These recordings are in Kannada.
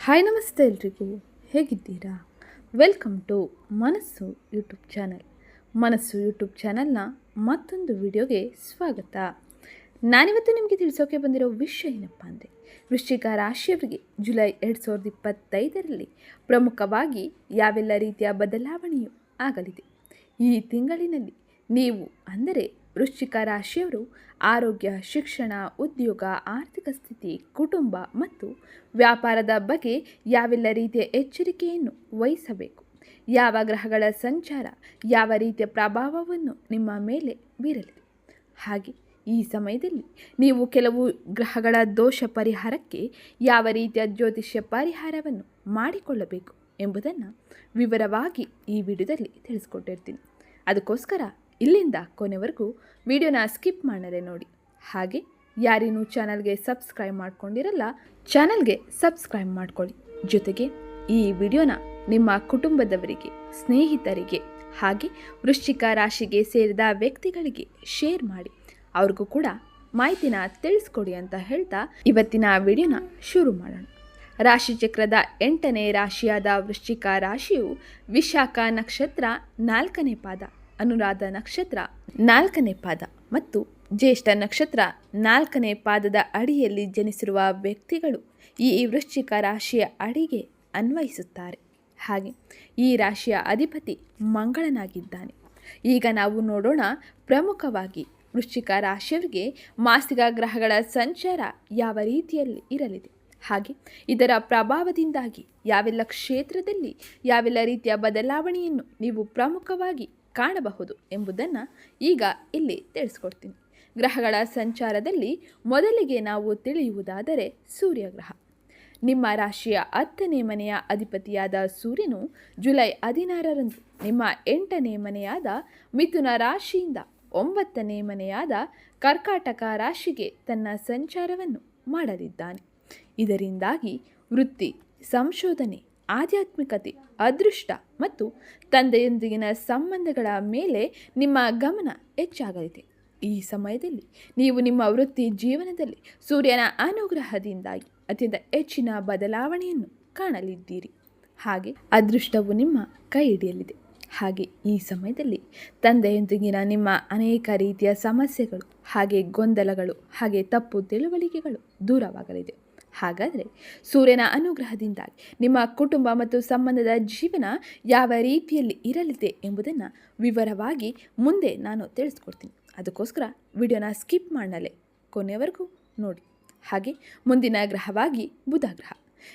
ಹಾಯ್ ನಮಸ್ತೆ ಎಲ್ರಿಗೂ. ಹೇಗಿದ್ದೀರಾ? Welcome to Manasu YouTube channel. Manasu YouTube ಚಾನಲ್ನ ಮತ್ತೊಂದು ವಿಡಿಯೋಗೆ ಸ್ವಾಗತ. ನಾನಿವತ್ತು ನಿಮಗೆ ತಿಳಿಸೋಕೆ ಬಂದಿರೋ ವಿಷಯ ಏನಪ್ಪ ಅಂದರೆ, ವೃಶ್ಚಿಕ ರಾಶಿಯವರಿಗೆ ಜುಲೈ ಎರಡು ಸಾವಿರದ ಇಪ್ಪತ್ತೈದರಲ್ಲಿ ಪ್ರಮುಖವಾಗಿ ಯಾವೆಲ್ಲ ರೀತಿಯ ಬದಲಾವಣೆಯು ಆಗಲಿದೆ? ಈ ತಿಂಗಳಿನಲ್ಲಿ ನೀವು ಅಂದರೆ ವೃಶ್ಚಿಕ ರಾಶಿಯವರು ಆರೋಗ್ಯ, ಶಿಕ್ಷಣ, ಉದ್ಯೋಗ, ಆರ್ಥಿಕ ಸ್ಥಿತಿ, ಕುಟುಂಬ ಮತ್ತು ವ್ಯಾಪಾರದ ಬಗ್ಗೆ ಯಾವೆಲ್ಲ ರೀತಿಯ ಎಚ್ಚರಿಕೆಯನ್ನು ವಹಿಸಬೇಕು? ಯಾವ ಗ್ರಹಗಳ ಸಂಚಾರ, ಯಾವ ರೀತಿಯ ಪ್ರಭಾವವನ್ನು ನಿಮ್ಮ ಮೇಲೆ ಬೀರಲಿದೆ? ಹಾಗೆ ಈ ಸಮಯದಲ್ಲಿ ನೀವು ಕೆಲವು ಗ್ರಹಗಳ ದೋಷ ಪರಿಹಾರಕ್ಕೆ ಯಾವ ರೀತಿಯ ಜ್ಯೋತಿಷ್ಯ ಪರಿಹಾರವನ್ನು ಮಾಡಿಕೊಳ್ಳಬೇಕು ಎಂಬುದನ್ನು ವಿವರವಾಗಿ ಈ ವಿಡಿಯೋದಲ್ಲಿ ತಿಳಿಸ್ಕೊಟ್ಟಿರ್ತೀನಿ. ಅದಕ್ಕೋಸ್ಕರ ಇಲ್ಲಿಂದ ಕೊನೆವರೆಗೂ ವಿಡಿಯೋನ ಸ್ಕಿಪ್ ಮಾಡದೆ ನೋಡಿ. ಹಾಗೆ ಯಾರಿನ್ನೂ ಚಾನಲ್ಗೆ ಸಬ್ಸ್ಕ್ರೈಬ್ ಮಾಡ್ಕೊಂಡಿರಲ್ಲ, ಚಾನಲ್ಗೆ ಸಬ್ಸ್ಕ್ರೈಬ್ ಮಾಡ್ಕೊಳ್ಳಿ. ಜೊತೆಗೆ ಈ ವಿಡಿಯೋನ ನಿಮ್ಮ ಕುಟುಂಬದವರಿಗೆ, ಸ್ನೇಹಿತರಿಗೆ ಹಾಗೆ ವೃಶ್ಚಿಕ ರಾಶಿಗೆ ಸೇರಿದ ವ್ಯಕ್ತಿಗಳಿಗೆ ಶೇರ್ ಮಾಡಿ. ಅವ್ರಿಗೂ ಕೂಡ ಮಾಹಿತಿನ ತಿಳಿಸ್ಕೊಡಿ ಅಂತ ಹೇಳ್ತಾ ಇವತ್ತಿನ ವಿಡಿಯೋನ ಶುರು ಮಾಡೋಣ. ರಾಶಿಚಕ್ರದ ಎಂಟನೇ ರಾಶಿಯಾದ ವೃಶ್ಚಿಕ ರಾಶಿಯು ವಿಶಾಖ ನಕ್ಷತ್ರ ನಾಲ್ಕನೇ ಪಾದ. ಅನುರಾಧ ನಕ್ಷತ್ರ ನಾಲ್ಕನೇ ಪಾದ. ಮತ್ತು ಜ್ಯೇಷ್ಠ ನಕ್ಷತ್ರ ನಾಲ್ಕನೇ ಪಾದದ ಅಡಿಯಲ್ಲಿ ಜನಿಸಿರುವ ವ್ಯಕ್ತಿಗಳು ಈ ವೃಶ್ಚಿಕ ರಾಶಿಯ ಅಡಿಗೆ ಅನ್ವಯಿಸುತ್ತಾರೆ. ಹಾಗೆ ಈ ರಾಶಿಯ ಅಧಿಪತಿ ಮಂಗಳನಾಗಿದ್ದಾನೆ. ಈಗ ನಾವು ನೋಡೋಣ ಪ್ರಮುಖವಾಗಿ ವೃಶ್ಚಿಕ ರಾಶಿಯವರಿಗೆ ಮಾಸಿಕ ಗ್ರಹಗಳ ಸಂಚಾರ ಯಾವ ರೀತಿಯಲ್ಲಿ ಇರಲಿದೆ. ಹಾಗೆ ಇದರ ಪ್ರಭಾವದಿಂದಾಗಿ ಯಾವೆಲ್ಲ ಕ್ಷೇತ್ರದಲ್ಲಿ ಯಾವೆಲ್ಲ ರೀತಿಯ ಬದಲಾವಣೆಯನ್ನು ನೀವು ಪ್ರಮುಖವಾಗಿ ಕಾಣಬಹುದು ಎಂಬುದನ್ನು ಈಗ ಇಲ್ಲಿ ತಿಳಿಸ್ಕೊಡ್ತೀನಿ. ಗ್ರಹಗಳ ಸಂಚಾರದಲ್ಲಿ ಮೊದಲಿಗೆ ನಾವು ತಿಳಿಯುವುದಾದರೆ ಸೂರ್ಯಗ್ರಹ. ನಿಮ್ಮ ರಾಶಿಯ ಹತ್ತನೇ ಮನೆಯ ಅಧಿಪತಿಯಾದ ಸೂರ್ಯನು ಜುಲೈ ಹದಿನಾರರಂದು ನಿಮ್ಮ ಎಂಟನೇ ಮನೆಯಾದ ಮಿಥುನ ರಾಶಿಯಿಂದ ಒಂಬತ್ತನೇ ಮನೆಯಾದ ಕರ್ಕಾಟಕ ರಾಶಿಗೆ ತನ್ನ ಸಂಚಾರವನ್ನು ಮಾಡಲಿದ್ದಾನೆ. ಇದರಿಂದಾಗಿ ವೃತ್ತಿ, ಸಂಶೋಧನೆ, ಆಧ್ಯಾತ್ಮಿಕತೆ ಅದೃಷ್ಟ ಮತ್ತು ತಂದೆಯೊಂದಿಗಿನ ಸಂಬಂಧಗಳ ಮೇಲೆ ನಿಮ್ಮ ಗಮನ ಹೆಚ್ಚಾಗಲಿದೆ. ಈ ಸಮಯದಲ್ಲಿ ನೀವು ನಿಮ್ಮ ವೃತ್ತಿ ಜೀವನದಲ್ಲಿ ಸೂರ್ಯನ ಅನುಗ್ರಹದಿಂದಾಗಿ ಅತ್ಯಂತ ಹೆಚ್ಚಿನ ಬದಲಾವಣೆಯನ್ನು ಕಾಣಲಿದ್ದೀರಿ. ಹಾಗೆ ಅದೃಷ್ಟವು ನಿಮ್ಮ ಕೈ ಹಿಡಿಯಲಿದೆ. ಹಾಗೆ ಈ ಸಮಯದಲ್ಲಿ ತಂದೆಯೊಂದಿಗಿನ ನಿಮ್ಮ ಅನೇಕ ರೀತಿಯ ಸಮಸ್ಯೆಗಳು, ಹಾಗೆ ಗೊಂದಲಗಳು, ಹಾಗೆ ತಪ್ಪು ತಿಳುವಳಿಕೆಗಳು ದೂರವಾಗಲಿದೆ. ಹಾಗಾದರೆ ಸೂರ್ಯನ ಅನುಗ್ರಹದಿಂದಾಗಿ ನಿಮ್ಮ ಕುಟುಂಬ ಮತ್ತು ಸಂಬಂಧದ ಜೀವನ ಯಾವ ರೀತಿಯಲ್ಲಿ ಇರಲಿದೆ ಎಂಬುದನ್ನು ವಿವರವಾಗಿ ಮುಂದೆ ನಾನು ತಿಳಿಸ್ಕೊಡ್ತೀನಿ. ಅದಕ್ಕೋಸ್ಕರ ವಿಡಿಯೋನ ಸ್ಕಿಪ್ ಮಾಡಲೇ ಕೊನೆಯವರೆಗೂ ನೋಡಿ. ಹಾಗೆ ಮುಂದಿನ ಗ್ರಹವಾಗಿ ಬುಧ ಗ್ರಹ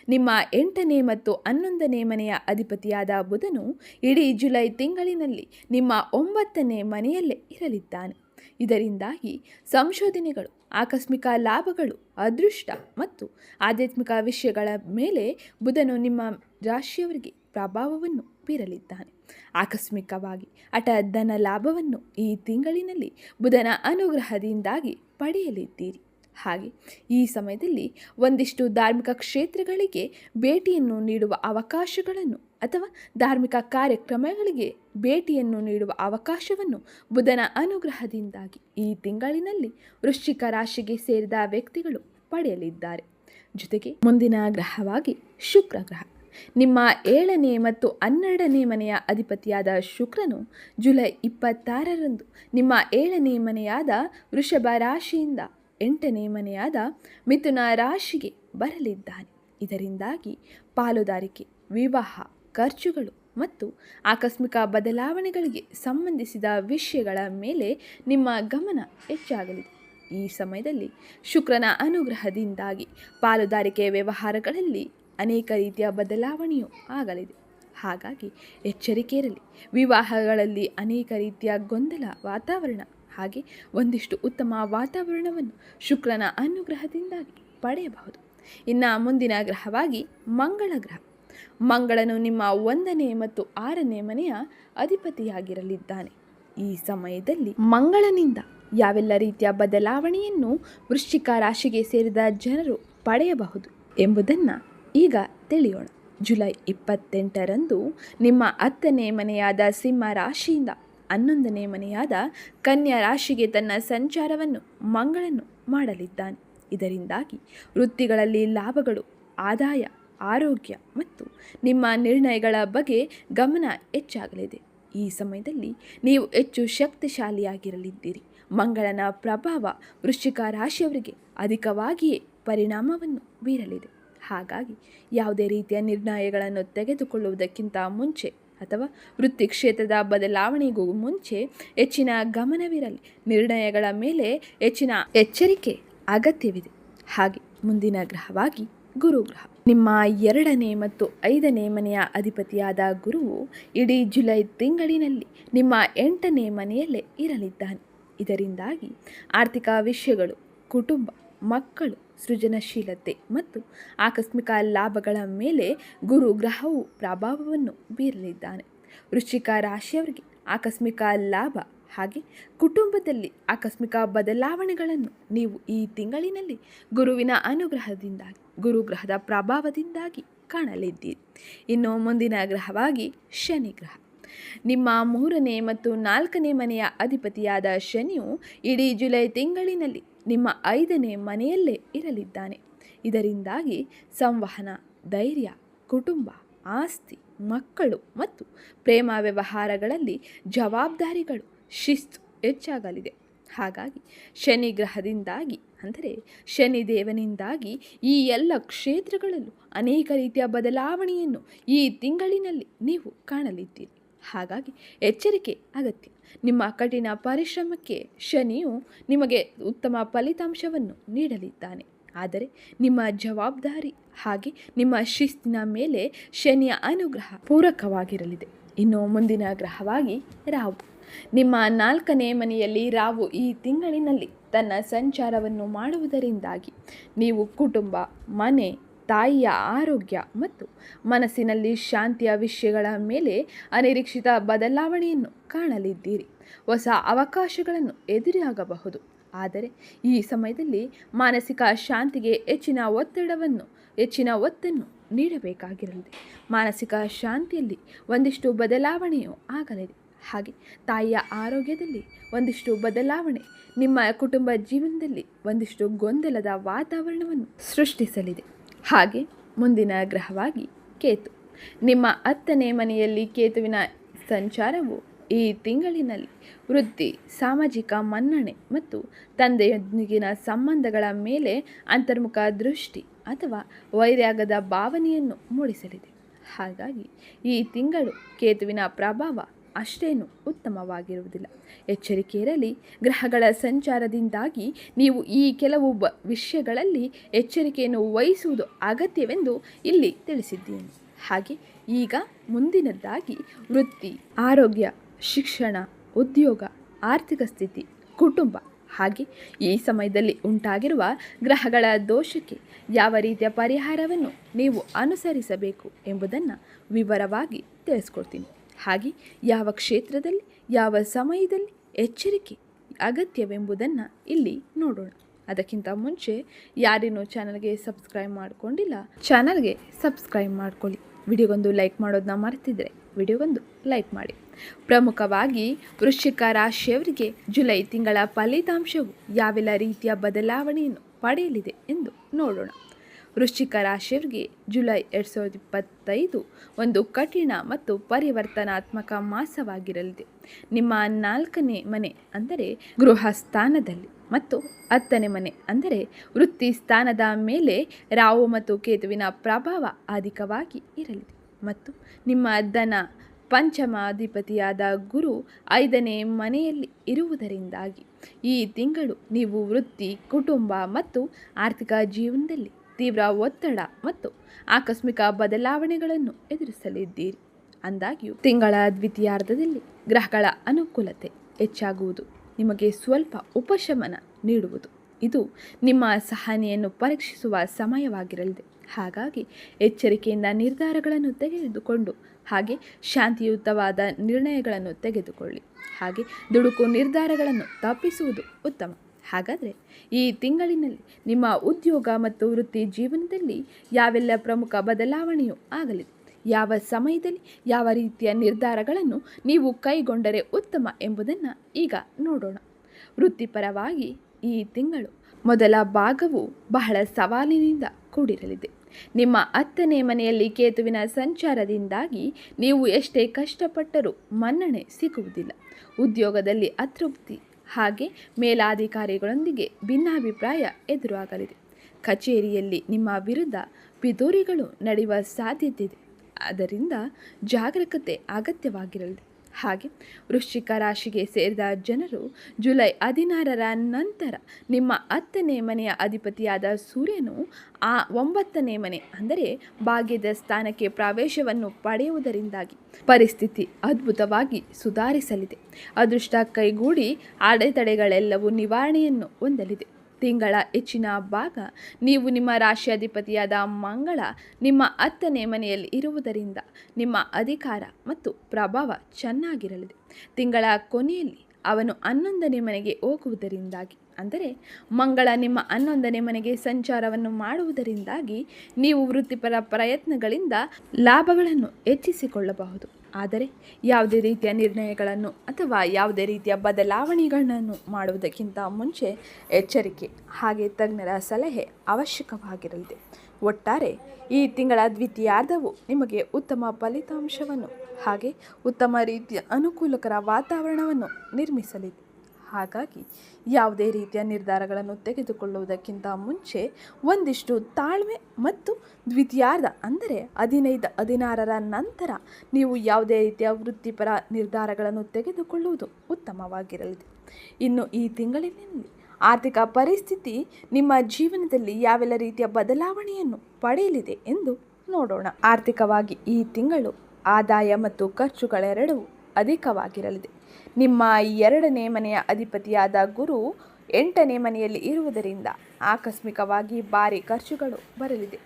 ನಿಮ್ಮ ಎಂಟನೇ ಮತ್ತು ಹನ್ನೊಂದನೇ ಮನೆಯ ಅಧಿಪತಿಯಾದ ಬುಧನು ಇಡೀ ಜುಲೈ ತಿಂಗಳಿನಲ್ಲಿ ನಿಮ್ಮ ಒಂಬತ್ತನೇ ಮನೆಯಲ್ಲೇ ಇರಲಿದ್ದಾನೆ. ಇದರಿಂದಾಗಿ ಸಂಶೋಧನೆಗಳು, ಆಕಸ್ಮಿಕ ಲಾಭಗಳು, ಅದೃಷ್ಟ ಮತ್ತು ಆಧ್ಯಾತ್ಮಿಕ ವಿಷಯಗಳ ಮೇಲೆ ಬುಧನು ನಿಮ್ಮ ರಾಶಿಯವರಿಗೆ ಪ್ರಭಾವವನ್ನು ಬೀರಲಿದ್ದಾನೆ. ಆಕಸ್ಮಿಕವಾಗಿ ಅಟ ಧನ ಲಾಭವನ್ನು ಈ ತಿಂಗಳಿನಲ್ಲಿ ಬುಧನ ಅನುಗ್ರಹದಿಂದಾಗಿ ಪಡೆಯಲಿದ್ದೀರಿ. ಹಾಗೆ ಈ ಸಮಯದಲ್ಲಿ ಒಂದಿಷ್ಟು ಧಾರ್ಮಿಕ ಕ್ಷೇತ್ರಗಳಿಗೆ ಭೇಟಿಯನ್ನು ನೀಡುವ ಅವಕಾಶಗಳನ್ನು ಅಥವಾ ಧಾರ್ಮಿಕ ಕಾರ್ಯಕ್ರಮಗಳಿಗೆ ಭೇಟಿಯನ್ನು ನೀಡುವ ಅವಕಾಶವನ್ನು ಬುಧನ ಅನುಗ್ರಹದಿಂದಾಗಿ ಈ ತಿಂಗಳಿನಲ್ಲಿ ವೃಶ್ಚಿಕ ರಾಶಿಗೆ ಸೇರಿದ ವ್ಯಕ್ತಿಗಳು ಪಡೆಯಲಿದ್ದಾರೆ. ಜೊತೆಗೆ ಮುಂದಿನ ಗ್ರಹವಾಗಿ ಶುಕ್ರ ಗ್ರಹ. ನಿಮ್ಮ ಏಳನೇ ಮತ್ತು ಹನ್ನೆರಡನೇ ಮನೆಯ ಅಧಿಪತಿಯಾದ ಶುಕ್ರನು ಜುಲೈ ಇಪ್ಪತ್ತಾರರಂದು ನಿಮ್ಮ ಏಳನೇ ಮನೆಯಾದ ವೃಷಭ ರಾಶಿಯಿಂದ ಎಂಟನೇ ಮನೆಯಾದ ಮಿಥುನ ರಾಶಿಗೆ ಬರಲಿದ್ದಾನೆ. ಇದರಿಂದಾಗಿ ಪಾಲುದಾರಿಕೆ, ವಿವಾಹ, ಖರ್ಚುಗಳು ಮತ್ತು ಆಕಸ್ಮಿಕ ಬದಲಾವಣೆಗಳಿಗೆ ಸಂಬಂಧಿಸಿದ ವಿಷಯಗಳ ಮೇಲೆ ನಿಮ್ಮ ಗಮನ ಹೆಚ್ಚಾಗಲಿದೆ. ಈ ಸಮಯದಲ್ಲಿ ಶುಕ್ರನ ಅನುಗ್ರಹದಿಂದಾಗಿ ಪಾಲುದಾರಿಕೆ ವ್ಯವಹಾರಗಳಲ್ಲಿ ಅನೇಕ ರೀತಿಯ ಬದಲಾವಣೆಯೂ ಆಗಲಿದೆ. ಹಾಗಾಗಿ ಎಚ್ಚರಿಕೆ ಇರಲಿ ವಿವಾಹಗಳಲ್ಲಿ ಅನೇಕ ರೀತಿಯ ಗೊಂದಲ ವಾತಾವರಣ ಹಾಗೆ ಒಂದಿಷ್ಟು ಉತ್ತಮ ವಾತಾವರಣವನ್ನು ಶುಕ್ರನ ಅನುಗ್ರಹದಿಂದಾಗಿ ಪಡೆಯಬಹುದು. ಇನ್ನು ಮುಂದಿನ ಗ್ರಹವಾಗಿ ಮಂಗಳ ಗ್ರಹ. ಮಂಗಳನು ನಿಮ್ಮ ಒಂದನೇ ಮತ್ತು ಆರನೇ ಮನೆಯ ಅಧಿಪತಿಯಾಗಿರಲಿದ್ದಾನೆ. ಈ ಸಮಯದಲ್ಲಿ ಮಂಗಳನಿಂದ ಯಾವೆಲ್ಲ ರೀತಿಯ ಬದಲಾವಣೆಯನ್ನು ವೃಶ್ಚಿಕ ರಾಶಿಗೆ ಸೇರಿದ ಜನರು ಪಡೆಯಬಹುದು ಎಂಬುದನ್ನು ಈಗ ತಿಳಿಯೋಣ. ಜುಲೈ ಇಪ್ಪತ್ತೆಂಟರಂದು ನಿಮ್ಮ ಹತ್ತನೇ ಮನೆಯಾದ ಸಿಂಹ ರಾಶಿಯಿಂದ ಹನ್ನೊಂದನೇ ಮನೆಯಾದ ಕನ್ಯಾ ರಾಶಿಗೆ ತನ್ನ ಸಂಚಾರವನ್ನು ಮಂಗಳನ್ನು ಮಾಡಲಿದ್ದಾನೆ. ಇದರಿಂದಾಗಿ ವೃತ್ತಿಗಳಲ್ಲಿ ಲಾಭಗಳು, ಆದಾಯ, ಆರೋಗ್ಯ ಮತ್ತು ನಿಮ್ಮ ನಿರ್ಣಯಗಳ ಬಗ್ಗೆ ಗಮನ ಹೆಚ್ಚಾಗಲಿದೆ. ಈ ಸಮಯದಲ್ಲಿ ನೀವು ಹೆಚ್ಚು ಶಕ್ತಿಶಾಲಿಯಾಗಿರಲಿದ್ದೀರಿ. ಮಂಗಳನ ಪ್ರಭಾವ ವೃಶ್ಚಿಕ ರಾಶಿಯವರಿಗೆ ಅಧಿಕವಾಗಿಯೇ ಪರಿಣಾಮವನ್ನು ಬೀರಲಿದೆ. ಹಾಗಾಗಿ ಯಾವುದೇ ರೀತಿಯ ನಿರ್ಣಯಗಳನ್ನು ತೆಗೆದುಕೊಳ್ಳುವುದಕ್ಕಿಂತ ಮುಂಚೆ ಅಥವಾ ವೃತ್ತಿ ಕ್ಷೇತ್ರದ ಬದಲಾವಣೆಗೂ ಮುಂಚೆ ಹೆಚ್ಚಿನ ಗಮನವಿರಲಿ. ನಿರ್ಣಯಗಳ ಮೇಲೆ ಹೆಚ್ಚಿನ ಎಚ್ಚರಿಕೆ ಅಗತ್ಯವಿದೆ. ಹಾಗೆ ಮುಂದಿನ ಗ್ರಹವಾಗಿ ಗುರುಗ್ರಹ. ನಿಮ್ಮ ಎರಡನೇ ಮತ್ತು ಐದನೇ ಮನೆಯ ಅಧಿಪತಿಯಾದ ಗುರುವು ಇಡೀ ಜುಲೈ ತಿಂಗಳಿನಲ್ಲಿ ನಿಮ್ಮ ಎಂಟನೇ ಮನೆಯಲ್ಲೇ ಇರಲಿದ್ದಾನೆ. ಇದರಿಂದಾಗಿ ಆರ್ಥಿಕ ವಿಷಯಗಳು, ಕುಟುಂಬ ಮಕ್ಕಳು ಸೃಜನಶೀಲತೆ ಮತ್ತು ಆಕಸ್ಮಿಕ ಲಾಭಗಳ ಮೇಲೆ ಗುರು ಗ್ರಹವು ಪ್ರಭಾವವನ್ನು ಬೀರಲಿದ್ದಾನೆ. ವೃಶ್ಚಿಕ ರಾಶಿಯವರಿಗೆ ಆಕಸ್ಮಿಕ ಲಾಭ ಹಾಗೆ ಕುಟುಂಬದಲ್ಲಿ ಆಕಸ್ಮಿಕ ಬದಲಾವಣೆಗಳನ್ನು ನೀವು ಈ ತಿಂಗಳಿನಲ್ಲಿ ಗುರುವಿನ ಅನುಗ್ರಹದಿಂದಾಗಿ ಗುರುಗ್ರಹದ ಪ್ರಭಾವದಿಂದಾಗಿ ಕಾಣಲಿದ್ದೀರಿ. ಇನ್ನು ಮುಂದಿನ ಗ್ರಹವಾಗಿ ಶನಿ ಗ್ರಹ. ನಿಮ್ಮ ಮೂರನೇ ಮತ್ತು ನಾಲ್ಕನೇ ಮನೆಯ ಅಧಿಪತಿಯಾದ ಶನಿಯು ಇಡೀ ಜುಲೈ ತಿಂಗಳಿನಲ್ಲಿ ನಿಮ್ಮ ಐದನೇ ಮನೆಯಲ್ಲೇ ಇರಲಿದ್ದಾನೆ. ಇದರಿಂದಾಗಿ ಸಂವಹನ, ಧೈರ್ಯ, ಕುಟುಂಬ, ಆಸ್ತಿ, ಮಕ್ಕಳು ಮತ್ತು ಪ್ರೇಮ ವ್ಯವಹಾರಗಳಲ್ಲಿ ಜವಾಬ್ದಾರಿಗಳು ಶಿಸ್ತು ಹೆಚ್ಚಾಗಲಿದೆ. ಹಾಗಾಗಿ ಶನಿ ಗ್ರಹದಿಂದಾಗಿ ಅಂದರೆ ಶನಿ ದೇವನಿಂದಾಗಿ ಈ ಎಲ್ಲ ಕ್ಷೇತ್ರಗಳಲ್ಲೂ ಅನೇಕ ರೀತಿಯ ಬದಲಾವಣೆಯನ್ನು ಈ ತಿಂಗಳಿನಲ್ಲಿ ನೀವು ಕಾಣಲಿದ್ದೀರಿ. ಹಾಗಾಗಿ ಎಚ್ಚರಿಕೆ, ಅಗತ್ಯ. ನಿಮ್ಮ ಕಠಿಣ ಪರಿಶ್ರಮಕ್ಕೆ ಶನಿಯು ನಿಮಗೆ ಉತ್ತಮ ಫಲಿತಾಂಶವನ್ನು ನೀಡಲಿದ್ದಾನೆ. ಆದರೆ ನಿಮ್ಮ ಜವಾಬ್ದಾರಿ ಹಾಗೆ ನಿಮ್ಮ ಶಿಸ್ತಿನ ಮೇಲೆ ಶನಿಯ ಅನುಗ್ರಹ ಪೂರಕವಾಗಿರಲಿದೆ. ಇನ್ನು ಮುಂದಿನ ಗ್ರಹವಾಗಿ ರಾವು ನಿಮ್ಮ ನಾಲ್ಕನೇ ಮನೆಯಲ್ಲಿ ರಾವು ಈ ತಿಂಗಳಿನಲ್ಲಿ ತನ್ನ ಸಂಚಾರವನ್ನು ಮಾಡುವುದರಿಂದಾಗಿ ನೀವು ಕುಟುಂಬ, ಮನೆ ತಾಯಿಯ ಆರೋಗ್ಯ ಮತ್ತು ಮನಸ್ಸಿನಲ್ಲಿ ಶಾಂತಿಯ ವಿಷಯಗಳ ಮೇಲೆ ಅನಿರೀಕ್ಷಿತ ಬದಲಾವಣೆಯನ್ನು ಕಾಣಲಿದ್ದೀರಿ. ಹೊಸ ಅವಕಾಶಗಳನ್ನು ಎದುರಾಗಬಹುದು. ಆದರೆ ಈ ಸಮಯದಲ್ಲಿ ಮಾನಸಿಕ ಶಾಂತಿಗೆ ಹೆಚ್ಚಿನ ಒತ್ತಡವನ್ನು, ಹೆಚ್ಚಿನ ಒತ್ತನ್ನು ನೀಡಬೇಕಾಗಿರಲಿದೆ. ಮಾನಸಿಕ ಶಾಂತಿಯಲ್ಲಿ ಒಂದಿಷ್ಟು ಬದಲಾವಣೆಯೂ ಆಗಲಿದೆ. ಹಾಗೆ ತಾಯಿಯ ಆರೋಗ್ಯದಲ್ಲಿ ಒಂದಿಷ್ಟು ಬದಲಾವಣೆ, ನಿಮ್ಮ ಕುಟುಂಬ ಜೀವನದಲ್ಲಿ ಒಂದಿಷ್ಟು ಗೊಂದಲದ ವಾತಾವರಣವನ್ನು ಸೃಷ್ಟಿಸಲಿದೆ. ಹಾಗೆ ಮುಂದಿನ ಗ್ರಹವಾಗಿ ಕೇತು. ನಿಮ್ಮ ಹತ್ತನೇ ಮನೆಯಲ್ಲಿ ಕೇತುವಿನ ಸಂಚಾರವು ಈ ತಿಂಗಳಿನಲ್ಲಿ ವೃತ್ತಿ, ಸಾಮಾಜಿಕ ಮನ್ನಣೆ ಮತ್ತು ತಂದೆಯೊಂದಿಗಿನ ಸಂಬಂಧಗಳ ಮೇಲೆ ಅಂತರ್ಮುಖ ದೃಷ್ಟಿ ಅಥವಾ ವೈರಾಗದ ಭಾವನೆಯನ್ನು ಮೂಡಿಸಲಿದೆ. ಹಾಗಾಗಿ ಈ ತಿಂಗಳು ಕೇತುವಿನ ಪ್ರಭಾವ ಅಷ್ಟೇನು ಉತ್ತಮವಾಗಿರುವುದಿಲ್ಲ. ಎಚ್ಚರಿಕೆ ಇರಲಿ ಗ್ರಹಗಳ ಸಂಚಾರದಿಂದಾಗಿ ನೀವು ಈ ಕೆಲವು ಬ ವಿಷಯಗಳಲ್ಲಿ ಎಚ್ಚರಿಕೆಯನ್ನು ವಹಿಸುವುದು ಅಗತ್ಯವೆಂದು ಇಲ್ಲಿ ತಿಳಿಸಿದ್ದೇನೆ. ಹಾಗೆ ಈಗ ಮುಂದಿನದ್ದಾಗಿ ವೃತ್ತಿ, ಆರೋಗ್ಯ, ಶಿಕ್ಷಣ, ಉದ್ಯೋಗ, ಆರ್ಥಿಕ ಸ್ಥಿತಿ, ಕುಟುಂಬ. ಹಾಗೆ ಈ ಸಮಯದಲ್ಲಿ ಉಂಟಾಗಿರುವ ಗ್ರಹಗಳ ದೋಷಕ್ಕೆ ಯಾವ ರೀತಿಯ ಪರಿಹಾರವನ್ನು ನೀವು ಅನುಸರಿಸಬೇಕು ಎಂಬುದನ್ನು ವಿವರವಾಗಿ ತಿಳಿಸ್ಕೊಡ್ತೀನಿ. ಹಾಗೆ ಯಾವ ಕ್ಷೇತ್ರದಲ್ಲಿ, ಯಾವ ಸಮಯದಲ್ಲಿ ಎಚ್ಚರಿಕೆ ಅಗತ್ಯವೆಂಬುದನ್ನು ಇಲ್ಲಿ ನೋಡೋಣ. ಅದಕ್ಕಿಂತ ಮುಂಚೆ ಯಾರೇನೂ ಚಾನಲ್ಗೆ ಸಬ್ಸ್ಕ್ರೈಬ್ ಮಾಡಿಕೊಂಡಿಲ್ಲ, ಚಾನಲ್ಗೆ ಸಬ್ಸ್ಕ್ರೈಬ್ ಮಾಡ್ಕೊಳ್ಳಿ. ವಿಡಿಯೋಗೊಂದು ಲೈಕ್ ಮಾಡೋದನ್ನ ಮರೆತಿದ್ರೆ ವಿಡಿಯೋಗೊಂದು ಲೈಕ್ ಮಾಡಿ. ಪ್ರಮುಖವಾಗಿ ವೃಶ್ಚಿಕ ರಾಶಿಯವರಿಗೆ ಜುಲೈ ತಿಂಗಳ ಫಲಿತಾಂಶವು ಯಾವೆಲ್ಲ ರೀತಿಯ ಬದಲಾವಣೆಯನ್ನು ಪಡೆಯಲಿದೆ ಎಂದು ನೋಡೋಣ. ವೃಶ್ಚಿಕ ರಾಶಿಯವರಿಗೆ ಜುಲೈ ಎರಡು ಸಾವಿರದ ಇಪ್ಪತ್ತೈದು ಒಂದು ಕಠಿಣ ಮತ್ತು ಪರಿವರ್ತನಾತ್ಮಕ ಮಾಸವಾಗಿರಲಿದೆ. ನಿಮ್ಮ ನಾಲ್ಕನೇ ಮನೆ ಅಂದರೆ ಗೃಹ ಸ್ಥಾನದಲ್ಲಿ ಮತ್ತು ಹತ್ತನೇ ಮನೆ ಅಂದರೆ ವೃತ್ತಿ ಸ್ಥಾನದ ಮೇಲೆ ರಾವು ಮತ್ತು ಕೇತುವಿನ ಪ್ರಭಾವ ಅಧಿಕವಾಗಿ ಇರಲಿದೆ. ಮತ್ತು ನಿಮ್ಮ ದನ ಪಂಚಮಾಧಿಪತಿಯಾದ ಗುರು ಐದನೇ ಮನೆಯಲ್ಲಿ ಇರುವುದರಿಂದಾಗಿ ಈ ತಿಂಗಳು ನೀವು ವೃತ್ತಿ, ಕುಟುಂಬ ಮತ್ತು ಆರ್ಥಿಕ ಜೀವನದಲ್ಲಿ ತೀವ್ರ ಒತ್ತಡ ಮತ್ತು ಆಕಸ್ಮಿಕ ಬದಲಾವಣೆಗಳನ್ನು ಎದುರಿಸಲಿದ್ದೀರಿ. ಅಂದಾಗ್ಯೂ, ತಿಂಗಳ ದ್ವಿತೀಯಾರ್ಧದಲ್ಲಿ ಗ್ರಹಗಳ ಅನುಕೂಲತೆ ಹೆಚ್ಚಾಗುವುದು ನಿಮಗೆ ಸ್ವಲ್ಪ ಉಪಶಮನ ನೀಡುವುದು. ಇದು ನಿಮ್ಮ ಸಹನೆಯನ್ನು ಪರೀಕ್ಷಿಸುವ ಸಮಯವಾಗಿರಲಿದೆ. ಹಾಗಾಗಿ ಎಚ್ಚರಿಕೆಯಿಂದ ನಿರ್ಧಾರಗಳನ್ನು ತೆಗೆದುಕೊಂಡು, ಹಾಗೆ ಶಾಂತಿಯುತವಾದ ನಿರ್ಣಯಗಳನ್ನು ತೆಗೆದುಕೊಳ್ಳಿ. ಹಾಗೆ ದುಡುಕು ನಿರ್ಧಾರಗಳನ್ನು ತಪ್ಪಿಸುವುದು ಉತ್ತಮ. ಹಾಗಾದರೆ ಈ ತಿಂಗಳಿನಲ್ಲಿ ನಿಮ್ಮ ಉದ್ಯೋಗ ಮತ್ತು ವೃತ್ತಿ ಜೀವನದಲ್ಲಿ ಯಾವೆಲ್ಲ ಪ್ರಮುಖ ಬದಲಾವಣೆಯೂ ಆಗಲಿದೆ? ಯಾವ ಸಮಯದಲ್ಲಿ ಯಾವ ರೀತಿಯ ನಿರ್ಧಾರಗಳನ್ನು ನೀವು ಕೈಗೊಂಡರೆ ಉತ್ತಮ ಎಂಬುದನ್ನು ಈಗ ನೋಡೋಣ. ವೃತ್ತಿಪರವಾಗಿ ಈ ತಿಂಗಳು ಮೊದಲ ಭಾಗವು ಬಹಳ ಸವಾಲಿನಿಂದ ಕೂಡಿರಲಿದೆ. ನಿಮ್ಮ ಹತ್ತನೇ ಮನೆಯಲ್ಲಿ ಕೇತುವಿನ ಸಂಚಾರದಿಂದಾಗಿ ನೀವು ಎಷ್ಟೇ ಕಷ್ಟಪಟ್ಟರೂ ಮನ್ನಣೆ ಸಿಗುವುದಿಲ್ಲ. ಉದ್ಯೋಗದಲ್ಲಿ ಅತೃಪ್ತಿ ಹಾಗೆ ಮೇಲಾಧಿಕಾರಿಗಳೊಂದಿಗೆ ಭಿನ್ನಾಭಿಪ್ರಾಯ ಎದುರಾಗಲಿದೆ. ಕಚೇರಿಯಲ್ಲಿ ನಿಮ್ಮ ವಿರುದ್ಧ ಪಿದೂರಿಗಳು ನಡೆಯುವ ಸಾಧ್ಯತೆ ಇದೆ. ಅದರಿಂದ ಜಾಗರೂಕತೆ ಅಗತ್ಯವಾಗಿರಲಿದೆ ಹಾಗೆ ವೃಶ್ಚಿಕ ರಾಶಿಗೆ ಸೇರಿದ ಜನರು ಜುಲೈ ಹದಿನಾರರ ನಂತರ ನಿಮ್ಮ ಹತ್ತನೇ ಮನೆಯ ಅಧಿಪತಿಯಾದ ಸೂರ್ಯನು ಆ ಒಂಬತ್ತನೇ ಮನೆ, ಅಂದರೆ ಭಾಗ್ಯದ ಸ್ಥಾನಕ್ಕೆ ಪ್ರವೇಶವನ್ನು ಪಡೆಯುವುದರಿಂದಾಗಿ ಪರಿಸ್ಥಿತಿ ಅದ್ಭುತವಾಗಿ ಸುಧಾರಿಸಲಿದೆ. ಅದೃಷ್ಟ ಕೈಗೂಡಿ ಅಡೆತಡೆಗಳೆಲ್ಲವೂ ನಿವಾರಣೆಯನ್ನು ಹೊಂದಲಿದೆ. ತಿಂಗಳ ಹೆಚ್ಚಿನ ಭಾಗ ನೀವು ನಿಮ್ಮ ರಾಶಿಯಾಧಿಪತಿಯಾದ ಮಂಗಳ ನಿಮ್ಮ ಹತ್ತನೇ ಮನೆಯಲ್ಲಿ ಇರುವುದರಿಂದ ನಿಮ್ಮ ಅಧಿಕಾರ ಮತ್ತು ಪ್ರಭಾವ ಚೆನ್ನಾಗಿರಲಿದೆ. ತಿಂಗಳ ಕೊನೆಯಲ್ಲಿ ಅವನು ಹನ್ನೊಂದನೇ ಮನೆಗೆ ಹೋಗುವುದರಿಂದಾಗಿ, ಅಂದರೆ ಮಂಗಳ ನಿಮ್ಮ ಹನ್ನೊಂದನೇ ಮನೆಗೆ ಸಂಚಾರವನ್ನು ಮಾಡುವುದರಿಂದಾಗಿ ನೀವು ವೃತ್ತಿಪರ ಪ್ರಯತ್ನಗಳಿಂದ ಲಾಭಗಳನ್ನು ಹೆಚ್ಚಿಸಿಕೊಳ್ಳಬಹುದು. ಆದರೆ ಯಾವುದೇ ರೀತಿಯ ನಿರ್ಣಯಗಳನ್ನು ಅಥವಾ ಯಾವುದೇ ರೀತಿಯ ಬದಲಾವಣೆಗಳನ್ನು ಮಾಡುವುದಕ್ಕಿಂತ ಮುಂಚೆ ಎಚ್ಚರಿಕೆ ಹಾಗೆ ತಜ್ಞರ ಸಲಹೆ ಅವಶ್ಯಕವಾಗಿರಲಿದೆ. ಒಟ್ಟಾರೆ ಈ ತಿಂಗಳ ದ್ವಿತೀಯಾರ್ಧವು ನಿಮಗೆ ಉತ್ತಮ ಫಲಿತಾಂಶವನ್ನು ಹಾಗೆ ಉತ್ತಮ ರೀತಿಯ ಅನುಕೂಲಕರ ವಾತಾವರಣವನ್ನು ನಿರ್ಮಿಸಲಿದೆ. ಹಾಗಾಗಿ ಯಾವುದೇ ರೀತಿಯ ನಿರ್ಧಾರಗಳನ್ನು ತೆಗೆದುಕೊಳ್ಳುವುದಕ್ಕಿಂತ ಮುಂಚೆ ಒಂದಿಷ್ಟು ತಾಳ್ಮೆ ಮತ್ತು ದ್ವಿತೀಯಾರ್ಧ, ಅಂದರೆ ಹದಿನೈದು, ಹದಿನಾರರ ನಂತರ ನೀವು ಯಾವುದೇ ರೀತಿಯ ವೃತ್ತಿಪರ ನಿರ್ಧಾರಗಳನ್ನು ತೆಗೆದುಕೊಳ್ಳುವುದು ಉತ್ತಮವಾಗಿರಲಿದೆ. ಇನ್ನು ಈ ತಿಂಗಳಿನಲ್ಲಿ ಆರ್ಥಿಕ ಪರಿಸ್ಥಿತಿ ನಿಮ್ಮ ಜೀವನದಲ್ಲಿ ಯಾವೆಲ್ಲ ರೀತಿಯ ಬದಲಾವಣೆಯನ್ನು ಪಡೆಯಲಿದೆ ಎಂದು ನೋಡೋಣ. ಆರ್ಥಿಕವಾಗಿ ಈ ತಿಂಗಳು ಆದಾಯ ಮತ್ತು ಖರ್ಚುಗಳೆರಡೂ ಅಧಿಕವಾಗಿರಲಿದೆ. ನಿಮ್ಮ ಎರಡನೇ ಮನೆಯ ಅಧಿಪತಿಯಾದ ಗುರು ಎಂಟನೇ ಮನೆಯಲ್ಲಿ ಇರುವುದರಿಂದ ಆಕಸ್ಮಿಕವಾಗಿ ಭಾರಿ ಖರ್ಚುಗಳು ಬರಲಿದೆ.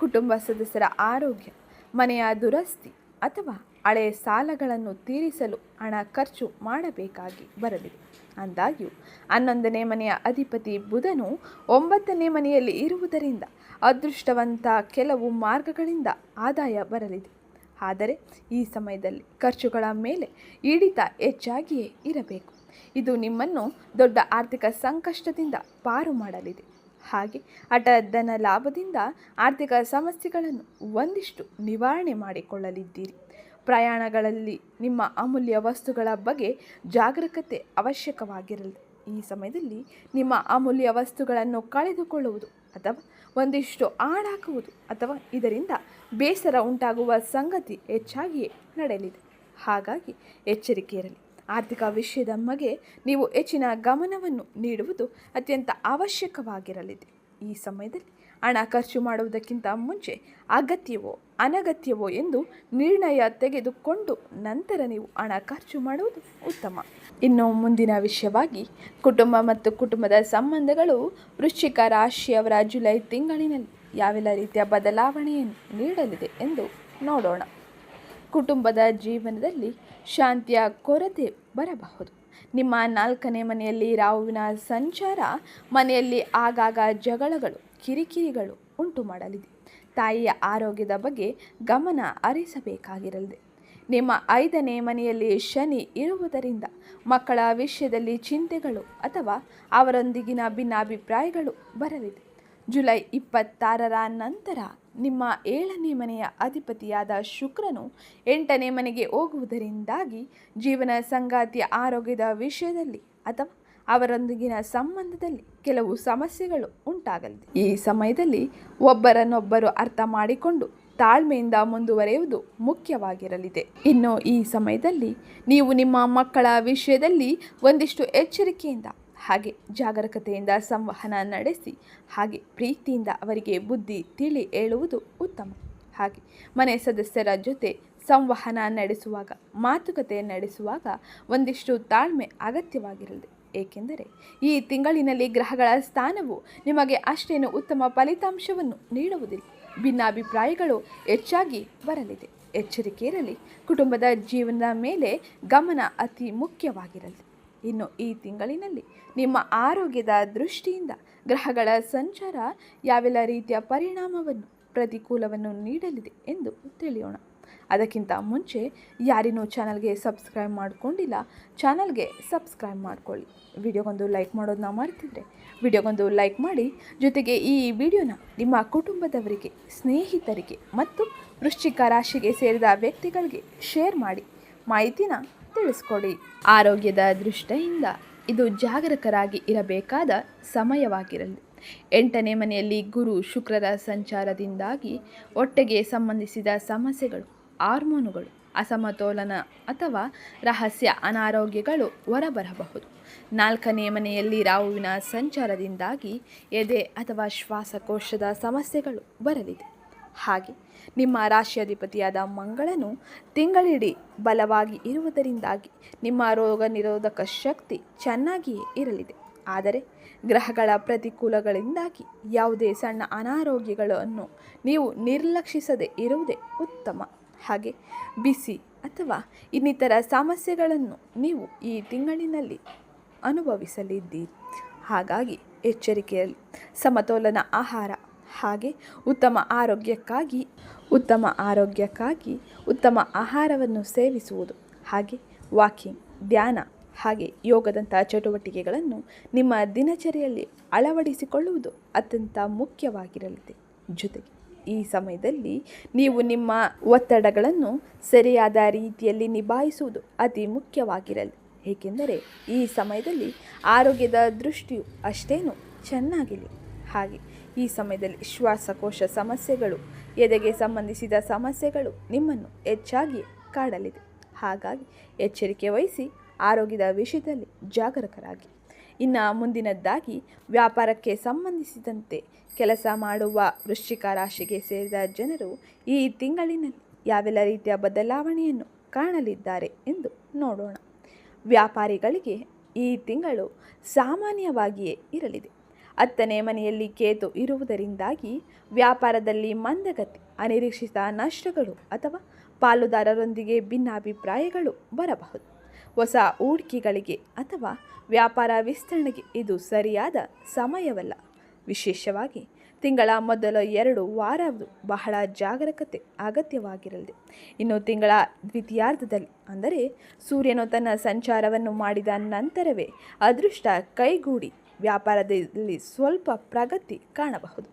ಕುಟುಂಬ ಸದಸ್ಯರ ಆರೋಗ್ಯ, ಮನೆಯ ದುರಸ್ತಿ ಅಥವಾ ಹಳೆ ಸಾಲಗಳನ್ನು ತೀರಿಸಲು ಹಣ ಖರ್ಚು ಮಾಡಬೇಕಾಗಿ ಬರಲಿದೆ. ಅಂದಾಗ್ಯೂ, ಹನ್ನೊಂದನೇ ಮನೆಯ ಅಧಿಪತಿ ಬುಧನು ಒಂಬತ್ತನೇ ಮನೆಯಲ್ಲಿ ಇರುವುದರಿಂದ ಅದೃಷ್ಟವಂತ ಕೆಲವು ಮಾರ್ಗಗಳಿಂದ ಆದಾಯ ಬರಲಿದೆ. ಆದರೆ ಈ ಸಮಯದಲ್ಲಿ ಖರ್ಚುಗಳ ಮೇಲೆ ಹಿಡಿತ ಹೆಚ್ಚಾಗಿಯೇ ಇರಬೇಕು. ಇದು ನಿಮ್ಮನ್ನು ದೊಡ್ಡ ಆರ್ಥಿಕ ಸಂಕಷ್ಟದಿಂದ ಪಾರು ಮಾಡಲಿದೆ. ಹಾಗೆ ಹಠಧನ ಲಾಭದಿಂದ ಆರ್ಥಿಕ ಸಮಸ್ಯೆಗಳನ್ನು ಒಂದಿಷ್ಟು ನಿವಾರಣೆ ಮಾಡಿಕೊಳ್ಳಲಿದ್ದೀರಿ. ಪ್ರಯಾಣಗಳಲ್ಲಿ ನಿಮ್ಮ ಅಮೂಲ್ಯ ವಸ್ತುಗಳ ಬಗ್ಗೆ ಜಾಗರೂಕತೆ ಅವಶ್ಯಕವಾಗಿರಲಿದೆ ಈ ಸಮಯದಲ್ಲಿ ನಿಮ್ಮ ಅಮೂಲ್ಯ ವಸ್ತುಗಳನ್ನು ಕಳೆದುಕೊಳ್ಳುವುದು ಅಥವಾ ಒಂದಿಷ್ಟು ಹಾಡಾಕುವುದು ಅಥವಾ ಇದರಿಂದ ಬೇಸರ ಉಂಟಾಗುವ ಸಂಗತಿ ಹೆಚ್ಚಾಗಿಯೇ ನಡೆಯಲಿದೆ. ಹಾಗಾಗಿ ಎಚ್ಚರಿಕೆ ಇರಲಿ. ಆರ್ಥಿಕ ವಿಷಯದ ಬಗ್ಗೆ ನೀವು ಹೆಚ್ಚಿನ ಗಮನವನ್ನು ನೀಡುವುದು ಅತ್ಯಂತ ಅವಶ್ಯಕವಾಗಿರಲಿದೆ. ಈ ಸಮಯದಲ್ಲಿ ಹಣ ಖರ್ಚು ಮಾಡುವುದಕ್ಕಿಂತ ಮುಂಚೆ ಅಗತ್ಯವೋ ಅನಗತ್ಯವೋ ಎಂದು ನಿರ್ಣಯ ತೆಗೆದುಕೊಂಡು ನಂತರ ನೀವು ಹಣ ಖರ್ಚು ಮಾಡುವುದು ಉತ್ತಮ. ಇನ್ನು ಮುಂದಿನ ವಿಷಯವಾಗಿ ಕುಟುಂಬ ಮತ್ತು ಕುಟುಂಬದ ಸಂಬಂಧಗಳು ವೃಶ್ಚಿಕ ರಾಶಿಯವರ ಜುಲೈ ತಿಂಗಳಿನಲ್ಲಿ ಯಾವೆಲ್ಲ ರೀತಿಯ ಬದಲಾವಣೆಯನ್ನು ನೀಡಲಿದೆ ಎಂದು ನೋಡೋಣ. ಕುಟುಂಬದ ಜೀವನದಲ್ಲಿ ಶಾಂತಿಯ ಕೊರತೆ ಬರಬಹುದು. ನಿಮ್ಮ ನಾಲ್ಕನೇ ಮನೆಯಲ್ಲಿ ರಾಹುವಿನ ಸಂಚಾರ ಮನೆಯಲ್ಲಿ ಆಗಾಗ ಜಗಳಗಳು ಕಿರಿಕಿರಿಗಳು ಉಂಟು ಮಾಡಲಿದೆ. ತಾಯಿಯ ಆರೋಗ್ಯದ ಬಗ್ಗೆ ಗಮನ ಹರಿಸಬೇಕಾಗಿರಲಿದೆ. ನಿಮ್ಮ ಐದನೇ ಮನೆಯಲ್ಲಿ ಶನಿ ಇರುವುದರಿಂದ ಮಕ್ಕಳ ವಿಷಯದಲ್ಲಿ ಚಿಂತೆಗಳು ಅಥವಾ ಅವರೊಂದಿಗಿನ ಭಿನ್ನಾಭಿಪ್ರಾಯಗಳು ಬರಲಿದೆ. ಜುಲೈ ಇಪ್ಪತ್ತಾರರ ನಂತರ ನಿಮ್ಮ ಏಳನೇ ಮನೆಯ ಅಧಿಪತಿಯಾದ ಶುಕ್ರನು ಎಂಟನೇ ಮನೆಗೆ ಹೋಗುವುದರಿಂದಾಗಿ ಜೀವನ ಸಂಗಾತಿಯ ಆರೋಗ್ಯದ ವಿಷಯದಲ್ಲಿ ಅಥವಾ ಅವರೊಂದಿಗಿನ ಸಂಬಂಧದಲ್ಲಿ ಕೆಲವು ಸಮಸ್ಯೆಗಳು ಉಂಟಾಗಲಿದೆ. ಈ ಸಮಯದಲ್ಲಿ ಒಬ್ಬರನ್ನೊಬ್ಬರು ಅರ್ಥ ಮಾಡಿಕೊಂಡು ತಾಳ್ಮೆಯಿಂದ ಮುಂದುವರೆಯುವುದು ಮುಖ್ಯವಾಗಿರಲಿದೆ. ಇನ್ನು ಈ ಸಮಯದಲ್ಲಿ ನೀವು ನಿಮ್ಮ ಮಕ್ಕಳ ವಿಷಯದಲ್ಲಿ ಒಂದಿಷ್ಟು ಎಚ್ಚರಿಕೆಯಿಂದ, ಹಾಗೆ ಜಾಗರೂಕತೆಯಿಂದ ಸಂವಹನ ನಡೆಸಿ, ಹಾಗೆ ಪ್ರೀತಿಯಿಂದ ಅವರಿಗೆ ಬುದ್ಧಿ ತಿಳಿ ಹೇಳುವುದು ಉತ್ತಮ. ಹಾಗೆ ಮನೆ ಸದಸ್ಯರ ಜೊತೆ ಸಂವಹನ ನಡೆಸುವಾಗ, ಮಾತುಕತೆ ನಡೆಸುವಾಗ ಒಂದಿಷ್ಟು ತಾಳ್ಮೆ ಅಗತ್ಯವಾಗಿರಲಿದೆ. ಏಕೆಂದರೆ ಈ ತಿಂಗಳಿನಲ್ಲಿ ಗ್ರಹಗಳ ಸ್ಥಾನವು ನಿಮಗೆ ಅಷ್ಟೇನು ಉತ್ತಮ ಫಲಿತಾಂಶವನ್ನು ನೀಡುವುದಿಲ್ಲ. ಭಿನ್ನಾಭಿಪ್ರಾಯಗಳು ಹೆಚ್ಚಾಗಿ ಬರಲಿದೆ. ಎಚ್ಚರಿಕೆ ಇರಲಿ ಕುಟುಂಬದ ಜೀವನದ ಮೇಲೆ ಗಮನ ಅತಿ ಮುಖ್ಯವಾಗಿರಲಿ. ಇನ್ನು ಈ ತಿಂಗಳಿನಲ್ಲಿ ನಿಮ್ಮ ಆರೋಗ್ಯದ ದೃಷ್ಟಿಯಿಂದ ಗ್ರಹಗಳ ಸಂಚಾರ ಯಾವೆಲ್ಲ ರೀತಿಯ ಪರಿಣಾಮವನ್ನು ಪ್ರತಿಕೂಲವನ್ನು ನೀಡಲಿದೆ ಎಂದು ತಿಳಿಯೋಣ. ಅದಕ್ಕಿಂತ ಮುಂಚೆ ಯಾರಿನೂ ಚಾನಲ್ಗೆ ಸಬ್ಸ್ಕ್ರೈಬ್ ಮಾಡಿಕೊಂಡಿಲ್ಲ, ಚಾನಲ್ಗೆ ಸಬ್ಸ್ಕ್ರೈಬ್ ಮಾಡ್ಕೊಳ್ಳಿ. ವಿಡಿಯೋಗೊಂದು ಲೈಕ್ ಮಾಡೋದನ್ನ ಮರ್ತಿದ್ರೆ, ವಿಡಿಯೋಗೊಂದು ಲೈಕ್ ಮಾಡಿ, ಜೊತೆಗೆ ಈ ವಿಡಿಯೋನ ನಿಮ್ಮ ಕುಟುಂಬದವರಿಗೆ, ಸ್ನೇಹಿತರಿಗೆ ಮತ್ತು ವೃಶ್ಚಿಕ ರಾಶಿಗೆ ಸೇರಿದ ವ್ಯಕ್ತಿಗಳಿಗೆ ಶೇರ್ ಮಾಡಿ, ಮಾಹಿತಿನ ತಿಳಿಸ್ಕೊಡಿ. ಆರೋಗ್ಯದ ದೃಷ್ಟಿಯಿಂದ ಇದು ಜಾಗರೂಕರಾಗಿ ಇರಬೇಕಾದ ಸಮಯವಾಗಿರಲಿ. ಎಂಟನೇ ಮನೆಯಲ್ಲಿ ಗುರು ಶುಕ್ರರ ಸಂಚಾರದಿಂದಾಗಿ ಹೊಟ್ಟೆಗೆ ಸಂಬಂಧಿಸಿದ ಸಮಸ್ಯೆಗಳು ಹಾರ್ಮೋನುಗಳು, ಅಸಮತೋಲನ ಅಥವಾ ರಹಸ್ಯ ಅನಾರೋಗ್ಯಗಳು ಹೊರಬರಬಹುದು. ನಾಲ್ಕನೇ ಮನೆಯಲ್ಲಿ ರಾಹುವಿನ ಸಂಚಾರದಿಂದಾಗಿ ಎದೆ ಅಥವಾ ಶ್ವಾಸಕೋಶದ ಸಮಸ್ಯೆಗಳು ಬರಲಿದೆ. ಹಾಗೆ ನಿಮ್ಮ ರಾಶಿಯಾಧಿಪತಿಯಾದ ಮಂಗಳನು ತಿಂಗಳಿಡೀ ಬಲವಾಗಿ ಇರುವುದರಿಂದಾಗಿ ನಿಮ್ಮ ರೋಗ ನಿರೋಧಕ ಶಕ್ತಿ ಚೆನ್ನಾಗಿಯೇ ಇರಲಿದೆ. ಆದರೆ ಗ್ರಹಗಳ ಪ್ರತಿಕೂಲಗಳಿಂದಾಗಿ ಯಾವುದೇ ಸಣ್ಣ ಅನಾರೋಗ್ಯಗಳನ್ನು ನೀವು ನಿರ್ಲಕ್ಷಿಸದೆ ಇರುವುದೇ ಉತ್ತಮ. ಹಾಗೆ ಬಿಸಿ ಅಥವಾ ಇನ್ನಿತರ ಸಮಸ್ಯೆಗಳನ್ನು ನೀವು ಈ ತಿಂಗಳಿನಲ್ಲಿ ಅನುಭವಿಸಲಿದ್ದೀರಿ. ಹಾಗಾಗಿ ಎಚ್ಚರಿಕೆಯಲ್ಲಿ ಸಮತೋಲನ ಆಹಾರ ಹಾಗೆ ಉತ್ತಮ ಆರೋಗ್ಯಕ್ಕಾಗಿ ಉತ್ತಮ ಆರೋಗ್ಯಕ್ಕಾಗಿ ಉತ್ತಮ ಆಹಾರವನ್ನು ಸೇವಿಸುವುದು ಹಾಗೆ ವಾಕಿಂಗ್, ಧ್ಯಾನ ಹಾಗೆ ಯೋಗದಂಥ ಚಟುವಟಿಕೆಗಳನ್ನು ನಿಮ್ಮ ದಿನಚರಿಯಲ್ಲಿ ಅಳವಡಿಸಿಕೊಳ್ಳುವುದು ಅತ್ಯಂತ ಮುಖ್ಯವಾಗಿರಲಿದೆ. ಜೊತೆಗೆ ಈ ಸಮಯದಲ್ಲಿ ನೀವು ನಿಮ್ಮ ಒತ್ತಡಗಳನ್ನು ಸರಿಯಾದ ರೀತಿಯಲ್ಲಿ ನಿಭಾಯಿಸುವುದು ಅತಿ ಮುಖ್ಯವಾಗಿರಲಿ. ಏಕೆಂದರೆ ಈ ಸಮಯದಲ್ಲಿ ಆರೋಗ್ಯದ ದೃಷ್ಟಿಯು ಅಷ್ಟೇನು ಚೆನ್ನಾಗಿಲ್ಲ. ಹಾಗೆ ಈ ಸಮಯದಲ್ಲಿ ಶ್ವಾಸಕೋಶ ಸಮಸ್ಯೆಗಳು, ಎದೆಗೆ ಸಂಬಂಧಿಸಿದ ಸಮಸ್ಯೆಗಳು ನಿಮ್ಮನ್ನು ಹೆಚ್ಚಾಗಿ ಕಾಡಲಿದೆ. ಹಾಗಾಗಿ ಎಚ್ಚರಿಕೆ ವಹಿಸಿ ಆರೋಗ್ಯದ ವಿಷಯದಲ್ಲಿ ಜಾಗರೂಕರಾಗಿ. ಇನ್ನು ಮುಂದಿನದ್ದಾಗಿ ವ್ಯಾಪಾರಕ್ಕೆ ಸಂಬಂಧಿಸಿದಂತೆ ಕೆಲಸ ಮಾಡುವ ವೃಶ್ಚಿಕ ರಾಶಿಗೆ ಸೇರಿದ ಜನರು ಈ ತಿಂಗಳಿನಲ್ಲಿ ಯಾವೆಲ್ಲ ರೀತಿಯ ಬದಲಾವಣೆಯನ್ನು ಕಾಣಲಿದ್ದಾರೆ ಎಂದು ನೋಡೋಣ. ವ್ಯಾಪಾರಿಗಳಿಗೆ ಈ ತಿಂಗಳು ಸಾಮಾನ್ಯವಾಗಿಯೇ ಇರಲಿದೆ. ಹತ್ತನೇ ಮನೆಯಲ್ಲಿ ಕೇತು ಇರುವುದರಿಂದಾಗಿ ವ್ಯಾಪಾರದಲ್ಲಿ ಮಂದಗತಿ, ಅನಿರೀಕ್ಷಿತ ನಷ್ಟಗಳು ಅಥವಾ ಪಾಲುದಾರರೊಂದಿಗೆ ಭಿನ್ನಾಭಿಪ್ರಾಯಗಳು ಬರಬಹುದು. ಹೊಸ ಹೂಡಿಕೆಗಳಿಗೆ ಅಥವಾ ವ್ಯಾಪಾರ ವಿಸ್ತರಣೆಗೆ ಇದು ಸರಿಯಾದ ಸಮಯವಲ್ಲ. ವಿಶೇಷವಾಗಿ ತಿಂಗಳ ಮೊದಲ ಎರಡು ವಾರವು ಬಹಳ ಜಾಗರೂಕತೆ ಅಗತ್ಯವಾಗಿರಲಿದೆ. ಇನ್ನು ತಿಂಗಳ ದ್ವಿತೀಯಾರ್ಧದಲ್ಲಿ ಅಂದರೆ ಸೂರ್ಯನು ತನ್ನ ಸಂಚಾರವನ್ನು ಮಾಡಿದ ನಂತರವೇ ಅದೃಷ್ಟ ಕೈಗೂಡಿ ವ್ಯಾಪಾರದಲ್ಲಿ ಸ್ವಲ್ಪ ಪ್ರಗತಿ ಕಾಣಬಹುದು.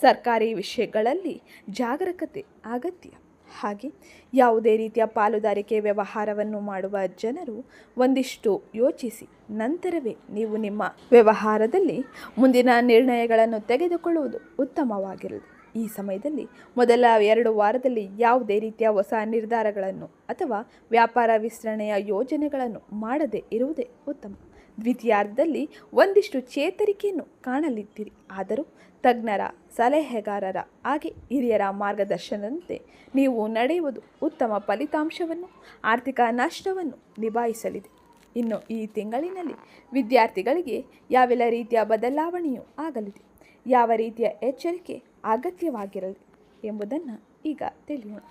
ಸರ್ಕಾರಿ ವಿಷಯಗಳಲ್ಲಿ ಜಾಗರೂಕತೆ ಅಗತ್ಯ. ಹಾಗೆ ಯಾವುದೇ ರೀತಿಯ ಪಾಲುದಾರಿಕೆ ವ್ಯವಹಾರವನ್ನು ಮಾಡುವ ಜನರು ಒಂದಿಷ್ಟು ಯೋಚಿಸಿ, ನಂತರವೇ ನೀವು ನಿಮ್ಮ ವ್ಯವಹಾರದಲ್ಲಿ ಮುಂದಿನ ನಿರ್ಣಯಗಳನ್ನು ತೆಗೆದುಕೊಳ್ಳುವುದು ಉತ್ತಮವಾಗಿರಲಿ ಈ ಸಮಯದಲ್ಲಿ ಮೊದಲ ಎರಡು ವಾರದಲ್ಲಿ ಯಾವುದೇ ರೀತಿಯ ಹೊಸ ನಿರ್ಧಾರಗಳನ್ನು ಅಥವಾ ವ್ಯಾಪಾರ ವಿಸ್ತರಣೆಯ ಯೋಜನೆಗಳನ್ನು ಮಾಡದೇ ಇರುವುದೇ ಉತ್ತಮ. ದ್ವಿತೀಯಾರ್ಧದಲ್ಲಿ ಒಂದಿಷ್ಟು ಚೇತರಿಕೆಯನ್ನು ಕಾಣಲಿದ್ದೀರಿ. ಆದರೂ ತಜ್ಞರ, ಸಲಹೆಗಾರರ, ಹಾಗೆ ಹಿರಿಯರ ಮಾರ್ಗದರ್ಶನದಂತೆ ನೀವು ನಡೆಯುವುದು ಉತ್ತಮ ಫಲಿತಾಂಶವನ್ನು, ಆರ್ಥಿಕ ನಷ್ಟವನ್ನು ನಿಭಾಯಿಸಲಿದೆ. ಇನ್ನು ಈ ತಿಂಗಳಿನಲ್ಲಿ ವಿದ್ಯಾರ್ಥಿಗಳಿಗೆ ಯಾವೆಲ್ಲ ರೀತಿಯ ಬದಲಾವಣೆಯೂ ಆಗಲಿದೆ, ಯಾವ ರೀತಿಯ ಎಚ್ಚರಿಕೆ ಅಗತ್ಯವಾಗಿರಲಿ ಎಂಬುದನ್ನು ಈಗ ತಿಳಿಯೋಣ.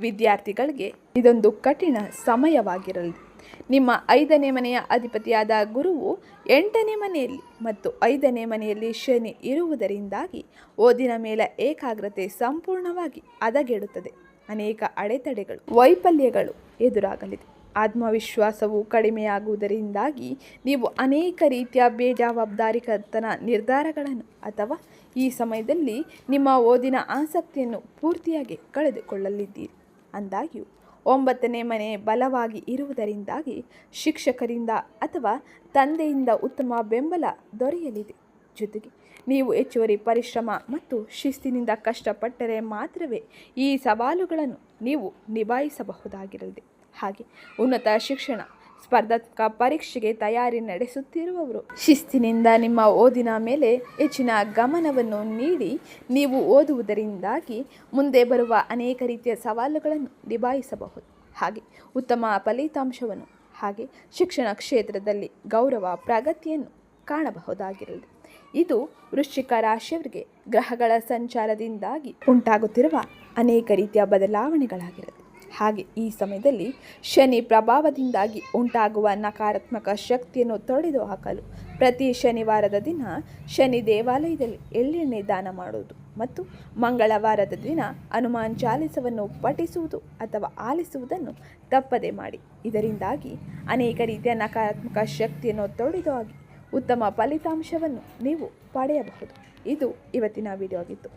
ವಿದ್ಯಾರ್ಥಿಗಳಿಗೆ ಇದೊಂದು ಕಠಿಣ ಸಮಯವಾಗಿರಲಿದೆ ನಿಮ್ಮ ಐದನೇ ಮನೆಯ ಅಧಿಪತಿಯಾದ ಗುರುವು ಎಂಟನೇ ಮನೆಯಲ್ಲಿ ಮತ್ತು ಐದನೇ ಮನೆಯಲ್ಲಿ ಶನಿ ಇರುವುದರಿಂದಾಗಿ ಓದಿನ ಮೇಲೆ ಏಕಾಗ್ರತೆ ಸಂಪೂರ್ಣವಾಗಿ ಹದಗೆಡುತ್ತದೆ. ಅನೇಕ ಅಡೆತಡೆಗಳು, ವೈಫಲ್ಯಗಳು ಎದುರಾಗಲಿದೆ. ಆತ್ಮವಿಶ್ವಾಸವು ಕಡಿಮೆಯಾಗುವುದರಿಂದಾಗಿ ನೀವು ಅನೇಕ ರೀತಿಯ ಬೇಜವಾಬ್ದಾರಿಕತನ ನಿರ್ಧಾರಗಳನ್ನು ಅಥವಾ ಈ ಸಮಯದಲ್ಲಿ ನಿಮ್ಮ ಓದಿನ ಆಸಕ್ತಿಯನ್ನು ಪೂರ್ತಿಯಾಗಿ ಕಳೆದುಕೊಳ್ಳಲಿದ್ದೀರಿ. ಅಂದಾಗ್ಯೂ ಒಂಬತ್ತನೇ ಮನೆ ಬಲವಾಗಿ ಇರುವುದರಿಂದಾಗಿ ಶಿಕ್ಷಕರಿಂದ ಅಥವಾ ತಂದೆಯಿಂದ ಉತ್ತಮ ಬೆಂಬಲ ದೊರೆಯಲಿದೆ. ಜೊತೆಗೆ ನೀವು ಹೆಚ್ಚುವರಿ ಪರಿಶ್ರಮ ಮತ್ತು ಶಿಸ್ತಿನಿಂದ ಕಷ್ಟಪಟ್ಟರೆ ಮಾತ್ರವೇ ಈ ಸವಾಲುಗಳನ್ನು ನೀವು ನಿಭಾಯಿಸಬಹುದಾಗಿರಲಿದೆ. ಹಾಗೆ ಉನ್ನತ ಶಿಕ್ಷಣ ಸ್ಪರ್ಧಾತ್ಮಕ ಪರೀಕ್ಷೆಗೆ ತಯಾರಿ ನಡೆಸುತ್ತಿರುವವರು. ಶಿಸ್ತಿನಿಂದ ನಿಮ್ಮ ಓದಿನ ಮೇಲೆ ಹೆಚ್ಚಿನ ಗಮನವನ್ನು ನೀಡಿ, ನೀವು ಓದುವುದರಿಂದಾಗಿ ಮುಂದೆ ಬರುವ ಅನೇಕ ರೀತಿಯ ಸವಾಲುಗಳನ್ನು ನಿಭಾಯಿಸಬಹುದು. ಹಾಗೆ ಉತ್ತಮ ಫಲಿತಾಂಶವನ್ನು, ಹಾಗೆ ಶಿಕ್ಷಣ ಕ್ಷೇತ್ರದಲ್ಲಿ ಗೌರವ ಪ್ರಗತಿಯನ್ನು ಕಾಣಬಹುದಾಗಿರಲಿ. ಇದು ವೃಶ್ಚಿಕ ರಾಶಿಯವರಿಗೆ ಗ್ರಹಗಳ ಸಂಚಾರದಿಂದಾಗಿ ಉಂಟಾಗುತ್ತಿರುವ ಅನೇಕ ರೀತಿಯ ಬದಲಾವಣೆಗಳಾಗಿರುತ್ತೆ ಹಾಗೆ ಈ ಸಮಯದಲ್ಲಿ ಶನಿ ಪ್ರಭಾವದಿಂದಾಗಿ ಉಂಟಾಗುವ ನಕಾರಾತ್ಮಕ ಶಕ್ತಿಯನ್ನು ತೊಡೆದು ಹಾಕಲು ಪ್ರತಿ ಶನಿವಾರದ ದಿನ ಶನಿ ದೇವಾಲಯದಲ್ಲಿ ಎಳ್ಳೆಣ್ಣೆ ದಾನ ಮಾಡುವುದು ಮತ್ತು ಮಂಗಳವಾರದ ದಿನ ಹನುಮಾನ್ ಚಾಲಿಸವನ್ನು ಪಠಿಸುವುದು ಅಥವಾ ಆಲಿಸುವುದನ್ನು ತಪ್ಪದೆ ಮಾಡಿ. ಇದರಿಂದಾಗಿ ಅನೇಕ ರೀತಿಯ ನಕಾರಾತ್ಮಕ ಶಕ್ತಿಯನ್ನು ತೊಡೆದುಹಾಕಿ ಉತ್ತಮ ಫಲಿತಾಂಶವನ್ನು ನೀವು ಪಡೆಯಬಹುದು. ಇದು ಇವತ್ತಿನ ವಿಡಿಯೋ ಆಗಿತ್ತು.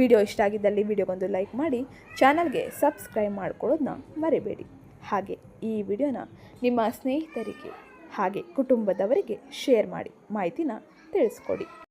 ವಿಡಿಯೋ ಇಷ್ಟ ಆಗಿದ್ದಲ್ಲಿ ವಿಡಿಯೋಗೊಂದು ಲೈಕ್ ಮಾಡಿ, ಚಾನಲ್ಗೆ ಸಬ್ಸ್ಕ್ರೈಬ್ ಮಾಡ್ಕೊಳ್ಳೋದನ್ನ ಮರಿಬೇಡಿ. ಹಾಗೆ ಈ ವಿಡಿಯೋನ ನಿಮ್ಮ ಸ್ನೇಹಿತರಿಗೆ ಹಾಗೆ ಕುಟುಂಬದವರಿಗೆ ಶೇರ್ ಮಾಡಿ, ಮಾಹಿತಿನ ತಿಳಿಸ್ಕೊಡಿ.